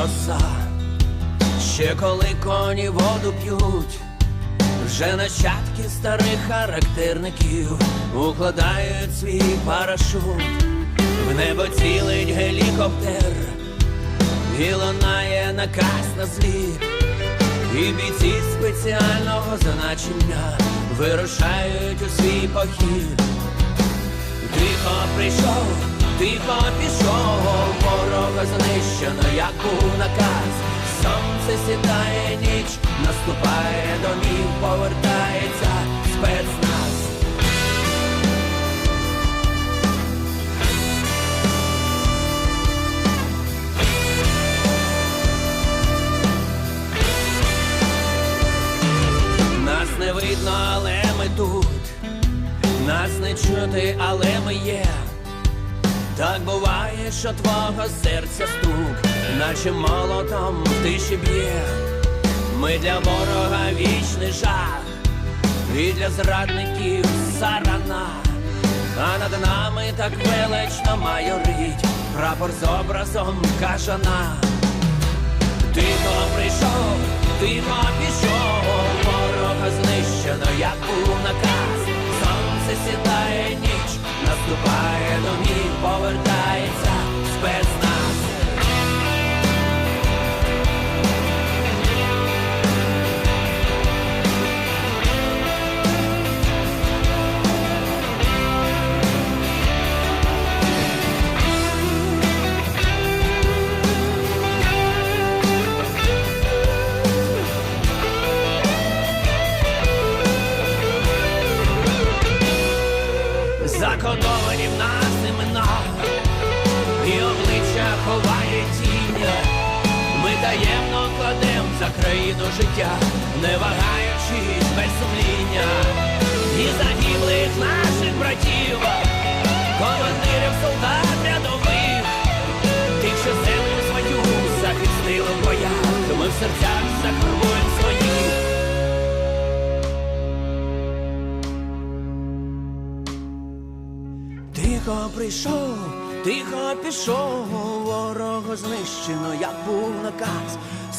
роса, ще коли коні воду п'ють, вже нащадки старих характерників укладають свій парашут, в небо цілить гелікоптер, і лунає наказ на зліт. І бійці спеціального значення вирушають у свій похід. Тихо прийшов, тихо пішов, ворога знищено, як був наказ. Сонце сідає ніч, наступає домів, повертається спецназ. Нас не видно, але ми тут. Нас не чути, але ми є. Так буває, що твого серця стук, наче молотом в тиші б'є. Ми для ворога вічний жах, і для зрадників сарана. А над нами так велично майорить прапор з образом кажана. Країну життя, не вагаючись без сумління, і загиблих наших братів, командирів солдат рядових, тих, що землю свою захистили в боях, ми в серцях закарбуємо своїх. Тихо прийшов, тихо пішов, ворогу знищено, як був наказ.